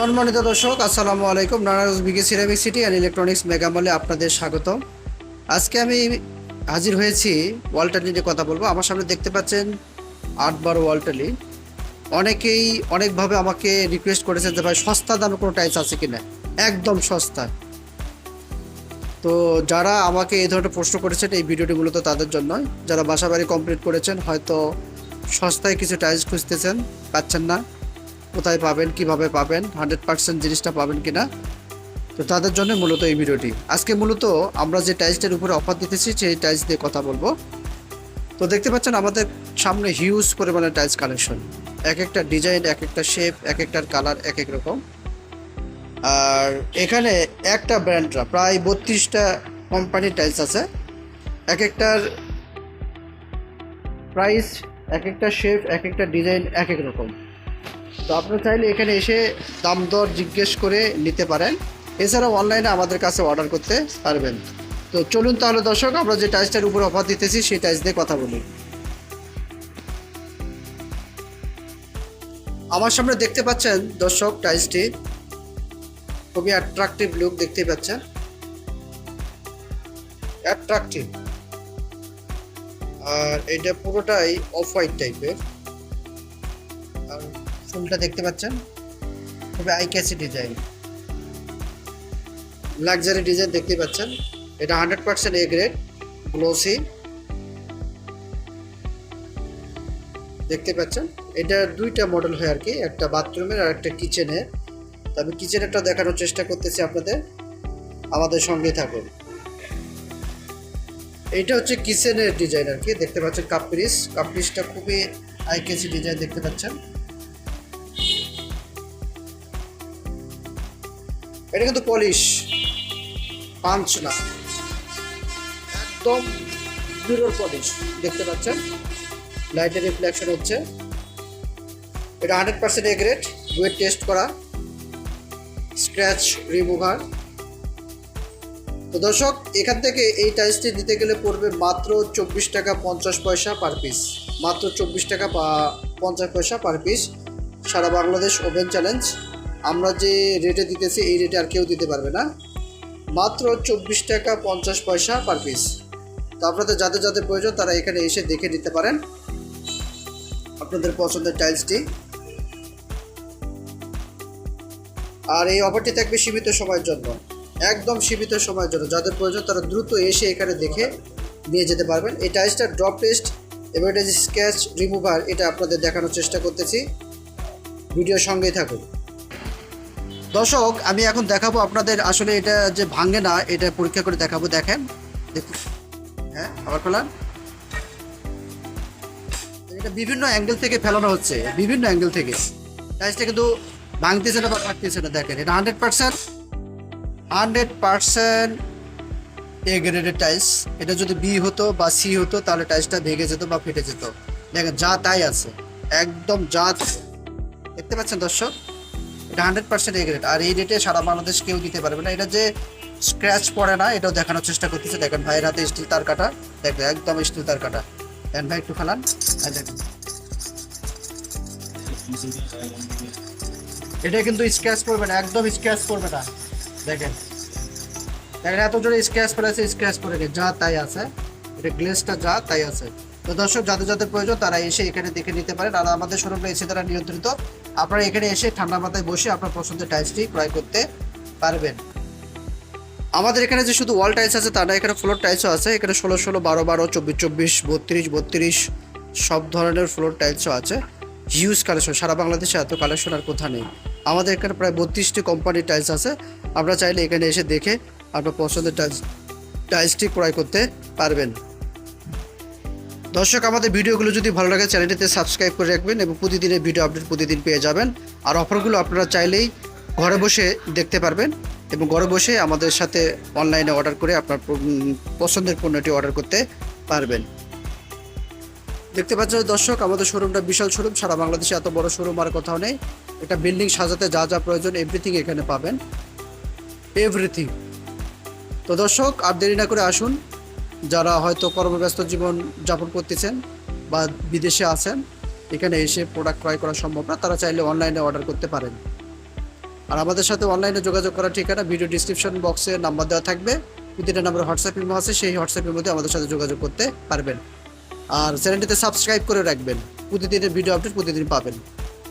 সম্মানিত দর্শক, আসসালামু আলাইকুম। নারাজ BK ceramic city and electronics মেগামলে আপনাদের স্বাগত আজকে আমি হাজির হয়েছি ওয়ালটালি নিয়ে কথা বলব। আমার সামনে দেখতে পাচ্ছেন আট বারো ওয়ালটালি অনেকেই অনেকভাবে আমাকে রিকোয়েস্ট করেছেন যে, ভাই, সস্তা দামে কোনো টাইলস আছে কি না একদম সস্তা। তো যারা আমাকে এই ধরনের প্রশ্ন করেছেন, এই ভিডিওটি মূলত তাদের জন্য। যারা বাসা বাড়ি কমপ্লিট করেছেন, হয়তো সস্তায় কিছু টাইলস খুঁজতেছেন, পাচ্ছেন না। কোথায় পাবেন, কীভাবে পাবেন হান্ড্রেড পার্সেন্ট জিনিসটা পাবেন কিনা। তো তাদের জন্য মূলত এই ভিডিওটি। আজকে মূলত আমরা যে টাইলসটার উপরে অফার দিতেছি, সেই টাইলস দিয়ে কথা বলব। তো দেখতে পাচ্ছেন আমাদের সামনে হিউজ পরিমাণে টাইলস কালেকশন এক একটা ডিজাইন এক একটা শেপ এক একটার কালার এক এক রকম। আর এখানে একটা ব্র্যান্ডরা প্রায় বত্রিশটা কোম্পানির টাইলস আছে। এক একটার প্রাইস এক একটা শেপ এক একটা ডিজাইন এক এক রকম। তো আপনারা চাইলে এখানে এসে দাম দর জিজ্ঞেস করে নিতে পারেন। এছাড়াও অনলাইনে আমাদের কাছে অর্ডার করতে পারবেন। তো চলুন তাহলে দর্শক, আমরা যে টাইলসটার উপর অফার দিতেছি, সেই টাইলস দিয়ে কথা বলি। আমার সামনে দেখতে পাচ্ছেন দর্শক টাইলসটি খুবই অ্যাট্রাকটিভ লুক দেখতে পাচ্ছেন। অ্যাট্রাকটিভ আর এটা পুরোটাই অফ হোয়াইট টাইপের ফুলটা দেখতে পাচ্ছেন? খুবই eye catchy design luxury design দেখতে পাচ্ছেন। এটা hundred percent A grade glossy দেখতে পাচ্ছেন? এটা দুইটা মডেল হয় আর কি একটা বাথরুমের আর একটা কিচেনের তবে কিচেনেরটা দেখানোর চেষ্টা করতেছি আপনাদের। আমাদের সঙ্গে থাকুন। এইটা হচ্ছে কিচেনের ডিজাইন আর কি দেখতে পাচ্ছেন কাপ্রিস কাপ্রিসটা খুবই আই ক্যাচি ডিজাইন দেখতে পাচ্ছেন। এটা কিন্তু পলিশ পাঞ্চ না। একদম মিরর পলিশ দেখতে পাচ্ছেন? লাইটের রিফ্লেকশন হচ্ছে। এটা hundred percent A weight test করা। স্ক্র্যাচ রিমুভার তো দর্শক, এখান থেকে এই টাইলসটি দিতে গেলে পড়বে মাত্র চব্বিশ টাকা পঞ্চাশ পয়সা পার পিস মাত্র চব্বিশ টাকা পঞ্চাশ পয়সা পার পিস সারা বাংলাদেশ ওপেন চ্যালেঞ্জ আমরা যে রেটে দিতেছি, এই রেটে আর কেউ দিতে পারবে না। মাত্র চব্বিশ টাকা পঞ্চাশ পয়সা পার পিস তো আপনাদের যাদের যাদের প্রয়োজন, তারা এখানে এসে দেখে নিতে পারেন আপনাদের পছন্দের টাইলসটি আর এই অফারটি থাকবে সীমিত সময়ের জন্য। একদম সীমিত সময়ের জন্য। যাদের প্রয়োজন, তারা দ্রুত এসে এখানে দেখে নিয়ে যেতে পারবেন। এই টাইলসটার ড্রপ টেস্ট এবং স্কেচ রিমুভার এটা আপনাদের দেখানোর চেষ্টা করতেছি। ভিডিও সঙ্গেই থাকুন। দর্শক, আমি এখন দেখাবো আপনাদের আসলে এটা যে ভাঙে না, এটা পরীক্ষা করে দেখাবো, দেখেন। হ্যাঁ এটা বিভিন্ন অ্যাঙ্গেল থেকে ফেলানো হচ্ছে, বিভিন্ন অ্যাঙ্গেল থেকে। টাইলসটা কিন্তু ভাঙতেছে না বা কাটতেছে না, দেখেন, এটা hundred percent hundred percent A গ্রেডের টাইলস এটা যদি বি হতো বা সি হতো, তাহলে টাইলসটা ভেঙে যেত বা ফেটে যেত। দেখেন, যা তাই আছে, একদম যা দেখতে পাচ্ছেন দর্শক? এটা হান্ড্রেড পার্সেন্ট এ আর এই রেটে সারা বাংলাদেশ কেউ দিতে পারবে না। এটা যে স্ক্র্যাচ পড়ে না, এটাও দেখানোর চেষ্টা করতেছে। দেখেন ভাইয়ের হাতে স্টিল তার কাটা। দেখবেন একদম স্টিল তার কাটা। দেন ভাই, একটু ফেলান। এটা কিন্তু স্ক্র্যাচ পড়বে না, একদম স্ক্র্যাচ পড়বে না। দেখেন। দেখেন, এত জোরে স্ক্র্যাচ পড়েছে স্ক্র্যাচ পড়ে যা তাই আছে। এটা গ্লেসটা যা তাই আছে। তো দর্শক, যাদের যাদের প্রয়োজন, তারা এসে এখানে দেখে নিতে পারেন। আর আমাদের শোরুমটা এসে তারা নিয়ন্ত্রিত। আপনারা এখানে এসে ঠান্ডা মাথায় বসে আপনার পছন্দের টাইলসটি ক্রয় করতে পারবেন। আমাদের এখানে যে শুধু ওয়াল টাইলস আছে, তা না, এখানে ফ্লোর টাইলসও আছে। এখানে ষোলো ষোলো, বারো বারো, চব্বিশ চব্বিশ, বত্রিশ বত্রিশ সব ধরনের ফ্লোর টাইলসও আছে। হিউজ কালেকশন সারা বাংলাদেশে এত কালেকশন আর কোথা নেই। আমাদের এখানে প্রায় বত্রিশটি কোম্পানির টাইলস আছে। আপনারা চাইলে এখানে এসে দেখে আপনার পছন্দের টাইলস, টাইলসটি ক্রয় করতে পারবেন। দর্শক, আমাদের ভিডিওগুলো যদি ভালো লাগে, চ্যানেলটিতে সাবস্ক্রাইব করে রাখবেন এবং প্রতিদিনের ভিডিও আপডেট প্রতিদিন পেয়ে যাবেন। আর অফারগুলো আপনারা চাইলেই ঘরে বসে দেখতে পারবেন এবং ঘরে বসে আমাদের সাথে অনলাইনে অর্ডার করে আপনার পছন্দের পণ্যটি অর্ডার করতে পারবেন। দেখতে পাচ্ছেন দর্শক, আমাদের শোরুমটা বিশাল শোরুম, সারা বাংলাদেশে এত বড় শোরুম আর কোথাও নেই। একটা বিল্ডিং সাজাতে যা যা প্রয়োজন এভরিথিং এখানে পাবেন। এভরিথিং তো দর্শক, আর দেরি না করে আসুন যারা হয়তো কর্মব্যস্ত জীবন যাপন করতেছেন বা বিদেশে আছেন, এখানে এসে প্রোডাক্ট ক্রয় করা সম্ভব না, তারা চাইলে অনলাইনে অর্ডার করতে পারেন। আর আমাদের সাথে অনলাইনে যোগাযোগ করার ঠিকানা ভিডিও ডিসক্রিপশন বক্সে নাম্বার দেওয়া থাকবে। প্রতিটা নাম্বার হোয়াটসঅ্যাপ ইমো আছে, সেই হোয়াটসঅ্যাপের মধ্যে আমাদের সাথে যোগাযোগ করতে পারবেন। আর চ্যানেলটিতে সাবস্ক্রাইব করে রাখবেন। প্রতিদিনের ভিডিও আপডেট প্রতিদিন পাবেন।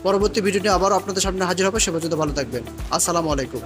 পরবর্তী ভিডিও নিয়ে আবারও আপনাদের সামনে হাজির হবে, সে পর্যন্ত ভালো থাকবেন। আসসালামু আলাইকুম।